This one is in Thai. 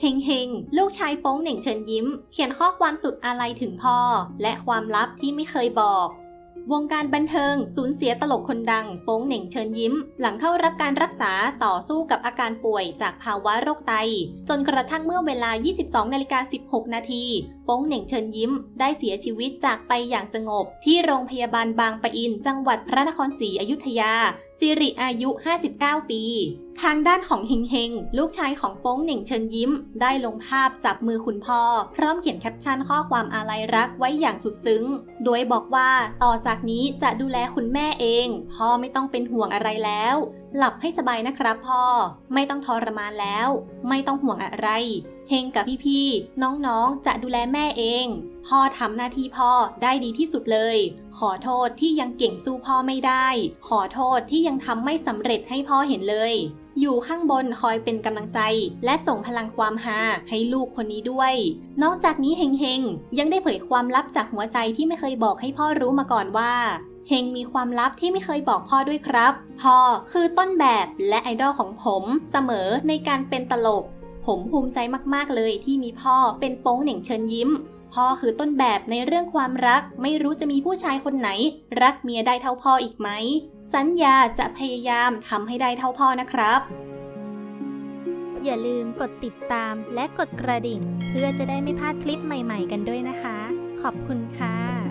เฮงเฮงลูกชายโป้งเหน่งเชิญยิ้ม เขียนข้อความสุดอาลัยถึงพ่อ และความลับที่ไม่เคยบอก วงการบันเทิงสูญเสียตลกคนดัง โป้งเหน่งเชิญยิ้ม หลังเข้ารับการรักษาต่อสู้กับอาการป่วยจากภาวะโรคไต จนกระทั่งเมื่อเวลา 22นาฬิกา16 นาทีโป้งเหน่งเชิญยิ้ม ได้เสียชีวิตจากไปอย่างสงบ ที่โรงพยาบาลบางปะอิน จังหวัดพระนครศรีอยุธยา สิริอายุ 59 ปี ทางด้านของเฮงเฮงลูกชายของโป้งเหน่งเชิญยิ้ม ได้ลงภาพจับมือคุณพ่อ พร้อมเขียนแคปชั่นข้อความอาลัยรักไว้อย่างสุดซึ้ง โดยบอกว่าต่อจากนี้จะดูแลคุณแม่เอง พ่อไม่ต้องเป็นห่วงอะไรแล้ว หลับให้สบายนะครับพ่อ ไม่ต้องทรมานแล้ว ไม่ต้องห่วงอะไร เฮงกับพี่ๆ น้องๆ จะดูแลแม่เอง พ่อทำหน้าที่พ่อได้ดีที่สุดเลย ขอโทษที่ยังเก่งสู้พ่อไม่ได้ ขอโทษที่ยังทำไม่สำเร็จให้พ่อเห็นเลย อยู่ข้างบนคอยเป็นกำลังใจ และส่งพลังความฮาให้ลูกคนนี้ด้วย นอกจากนี้เฮงเฮงยังได้เผยความลับจากหัวใจที่ไม่เคยบอกให้พ่อรู้มาก่อนว่าเฮงมีความลับที่ไม่เคยบอกพ่อด้วยครับ พ่อคือต้นแบบและไอดอลของผมเสมอในการเป็นตลก ผมภูมิใจมากๆเลยที่มีพ่อเป็นโป้งเหน่งเชิญยิ้ม พ่อคือต้นแบบในเรื่องความรัก ไม่รู้จะมีผู้ชายคนไหน รักเมียได้เท่าพ่ออีกไหม สัญญาจะพยายามทำให้ได้เท่าพ่อนะครับ อย่าลืมกดติดตามและกดกระดิ่ง เพื่อจะได้ไม่พลาดคลิปใหม่ ๆ กันด้วยนะคะ ขอบคุณค่ะ